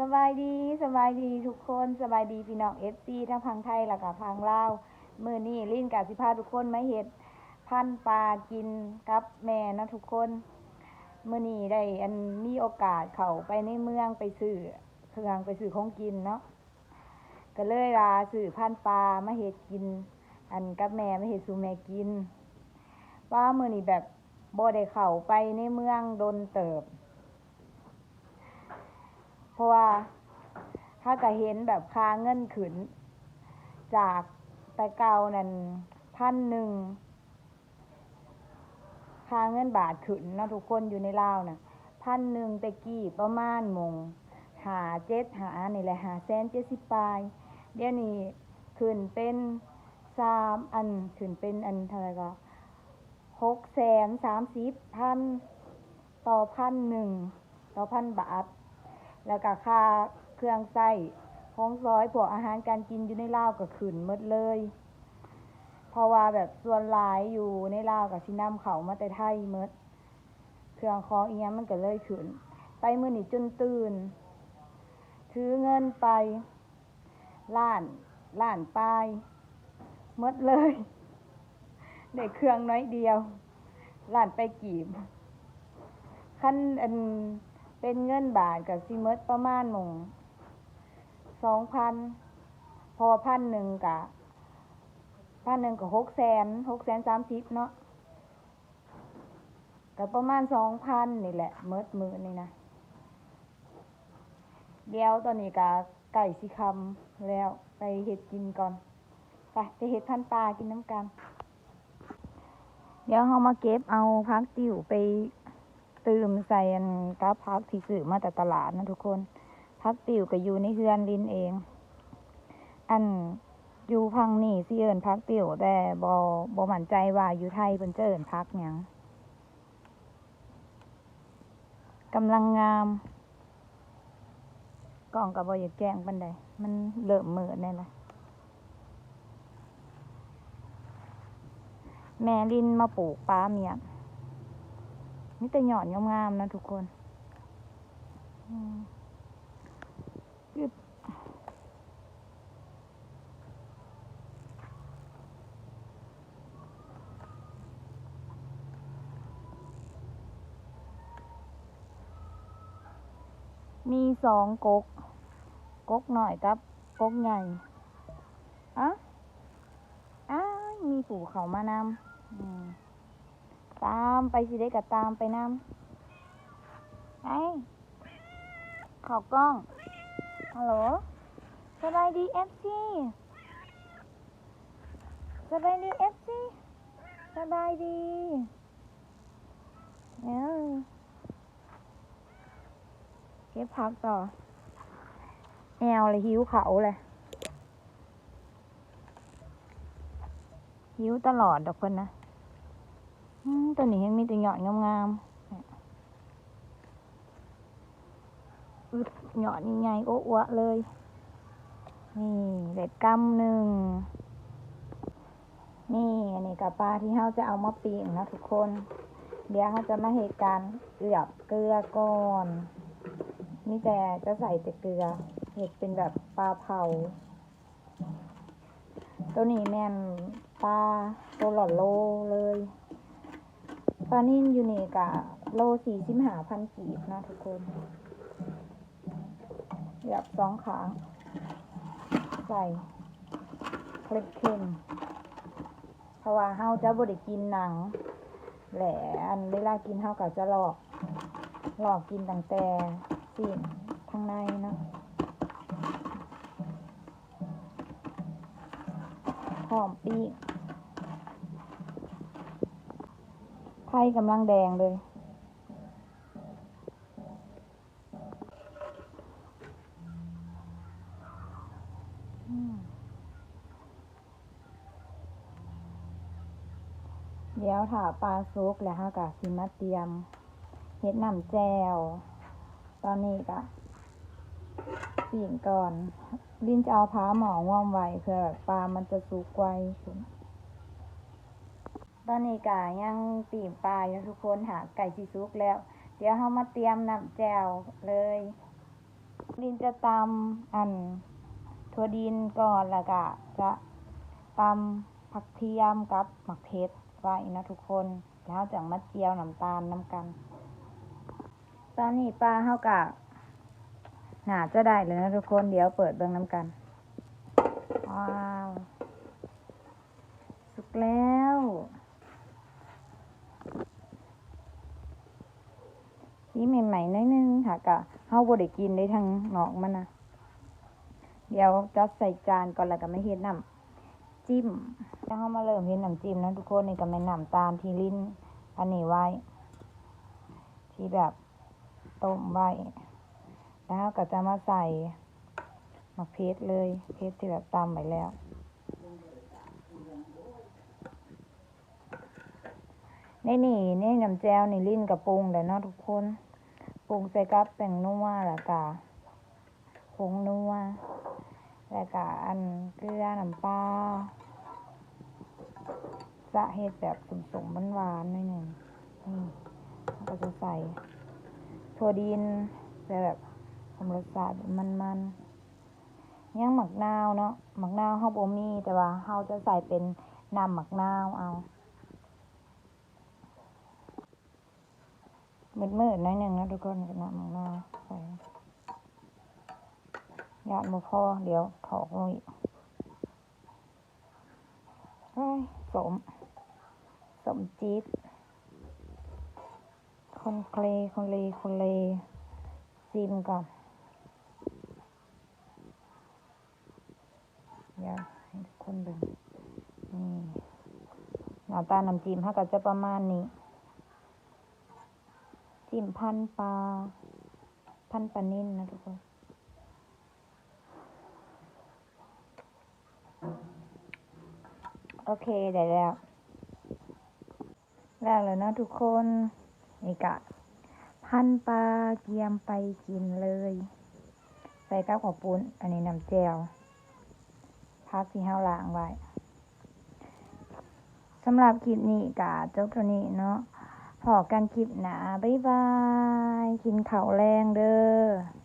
สบายดีสบายดีทุกคนสบายดีพี่น้องเอฟซีทั้งพังไทยแล้วก็พังลาวมือนี้ลิ้นกับสิพาทุกคนไมาเฮ็ดพันปลากินกับแม่นะทุกคนมือนี้ได้อันมีโอกาสเขาไปในเมืองไปซื้อเครื่องไปซื้อของกินเนาะก็เลยลาซื้อพันปลามาเฮ็ดกิน อันกับแม่มาเฮ็ดสู่แม่กิน ว่ามือนี้แบบบ่ได้เข้าไปในเมืองโดนเติบ ราะว่าถ้าก็เห็นแบบค่าเงินขึ้น จากแต่เก่านั่นพันหนึ่งค่าเงินบาทขึ้นเนาะทุกคนอยู่ในลาวน่ะพันหนึ่งแต่กี้ประมาณมงหาเจ็ดหานี่แหละหาแสนเจ็ดสิบปลายเดี๋ยวนี้ขึ้นเป็นสามอันขึ้นเป็นอันเท่าไหร่ก็หกแสนสามสิบพันต่อพันหนึ่งต่อพันบาท แล้วก็ค่าเครื่องใส้ของร้อยพวกอาหารการกินอยู่ในลาวก็ขึ้นหมดเลย เพราะว่าแบบส่วนหลายอยู่ในลาวกับชินำเขามาแต่ไทยหมดเครื่องของอีเงี้ยมันก็เลยขึ้น ไปมื้อนี้จนตื่น ถือเงินไปล้านล้านปลายมดเลยได้เครื่องน้อยเดียวล้านไปกีบขั้นอัน เป็นเงินบาทกับซิเมดประมาณหมงสองพันพอพันหนึ่งกะพันหนึ่งกับหกแสนหกแสนสามสิบเนาะกับประมาณสองพันนี่แหละเมดมือนี่นะ เดี๋ยวตอนนี้กะไก่สิคำแล้วไปเห็ดกินก่อน ไปไปเห็ดพันปลากินน้ำกัน เดี๋ยวเรามาเก็บเอาพักติ๋วไป ตื่มใส่อันกับพักที่ซื้อมาแต่ตลาดนะทุกคนพักติวก็อยู่ในเฮือนลินเอง อันอยู่พังนี่สิเอิญพักติวแต่บอบอมั่นใจว่าอยู่ไทยเพิ่นจะเอิญพักหยังกำลังงามกล่องกับบอยากแจ้งปันใดมันเริ่มมืดแน่ละแม่ลินมาปลูกปลาเมีย นี่แต่หย่อดงามๆนะทุกคนอึบมีสองกก กกหน่อยกับ กกใหญ่อะอ้ามีผูเขามานำอืม ตามไปสิได้กับตามไปน้ำไอ้ข่ากล้อง ฮัลโหลสบายดีเอฟซีสบายดีเอฟซีสบายดีเอ้ยเก็บพักต่อแอวเลยหิวเขาเลยหิวตลอดดอกคนนะ ตัวนี้ยังมีแต่หยอดงามๆเนี่อึดหยอดใหญ่ๆโอ้วะเลย นี่เด็ดกำหนึ่ง นี่อันนี้กับปลาที่เราจะเอามาปิ้งนะทุกคน เดี๋ยวเราจะมาเหตุการณ์เอือบเกลือก่อนนี่แต่จะใส่แต่เกลือ เห็ดเป็นแบบปลาเผา ตัวนี้แม่นปลาตัวหลอดโลเลย ปลานิ่นอยู่นี่กะโลสี่สิบหาพันกีบนะทุกคนหยียบสองขาใส่เคล็ดเค็มเพราะว่าเฮาจะบ่ได้กินหนัง แหละอันเวลากินเฮาก็จะหลอก หลอกกินตั้งแต่สิ่งข้างในเนาะหอมปีก ไข่กำลังแดงเลย เดี๋ยวถาปลาซุกแล้วฮะกะสิมาเตรียมเฮ็ดน้ำแจว ตอนนี้กะปิ่งก่อน ลิ้นจะเอาพ้าหมองว่อมไว้เพื่อปลามันจะสุกไวขึ้น ตอนนี้กะยังปีมปลาอยู่ทุกคนหาไก่ซีซุกแล้ว เดี๋ยวเรามาเตรียมน้ำแจวเลยดินจะตำอันถั่วดินก่อนแล้วก็จะตำผักเทียมกับหมักเพชรไว้นะทุกคนแล้วจังมาเจียวน้ำตาลน้ำกัน ตอนนี้ปลาเฮากะน่าจะได้เลยนะทุกคนเดี๋ยวเปิดเบิ่งน้ำกัน ว้าว สุกแล้ว สีใหม่ๆน้อยนึงค่ะกะเฮาบ่ได้กินได้ทั้งนอกมันนะเดี๋ยวจัดใส่จานก่อนแล้วก็มาเฮ็ดน้ำจิ้มแล้วเฮามาเริ่มเฮ็ดน้ำจิ้มนะทุกคนนี่ก็แม่น้ำตาลที่ลิ้นอันนี้ไว้ ที่แบบต้มไว้แล้วก็จะมาใส่มะเพชรเลยเพชรที่แบบตำไว้แล้วในนี่ในน้ำแจวนี่ลิ้นกับปรุงแต่เนาะทุกคน ปรุงใส่กับแป้งนัวแล้วก็ผงนัวแล้วก็อันเกลือน้ำปลาจะเฮ็ดแบบสมๆหวานๆหน่อยหนึ่งนี่ก็จะใส่ถั่วดินใส่แบบทำรสชาติมันๆยังหมักนาวเนาะหมักนาวเฮาบ่มีแต่ว่าเฮาจะใส่เป็นน้ำหมักนาวเอา มืดๆหน่อยหนึ่งนะทุกคนกับน้ำของเราใส่ยาดมาพอเดี๋ยวถอกลงอีกสม สมจี๊ดคนเคลคนเลคนเลซิมก่อนเดี๋ยวให้ทุกคนดูนี่หน้าตาน้ำจิ้มเขาก็จะประมาณนี้ จิ้มพันปลา พันปลานิ่นนะทุกคน โอเคได้แล้วแล้วแล้วนะทุกคนนี่กะ พันปลาเกียมไปกินเลย ใส่กับขอบปุ้น อันนี้น้ำแจวพักที่ห้าล้างไว้สำหรับคลิปนี้กะจบเท่านี้เนาะ พอกันคลิปหนาบ๊ายบาย กินเข่าแรงเด้อ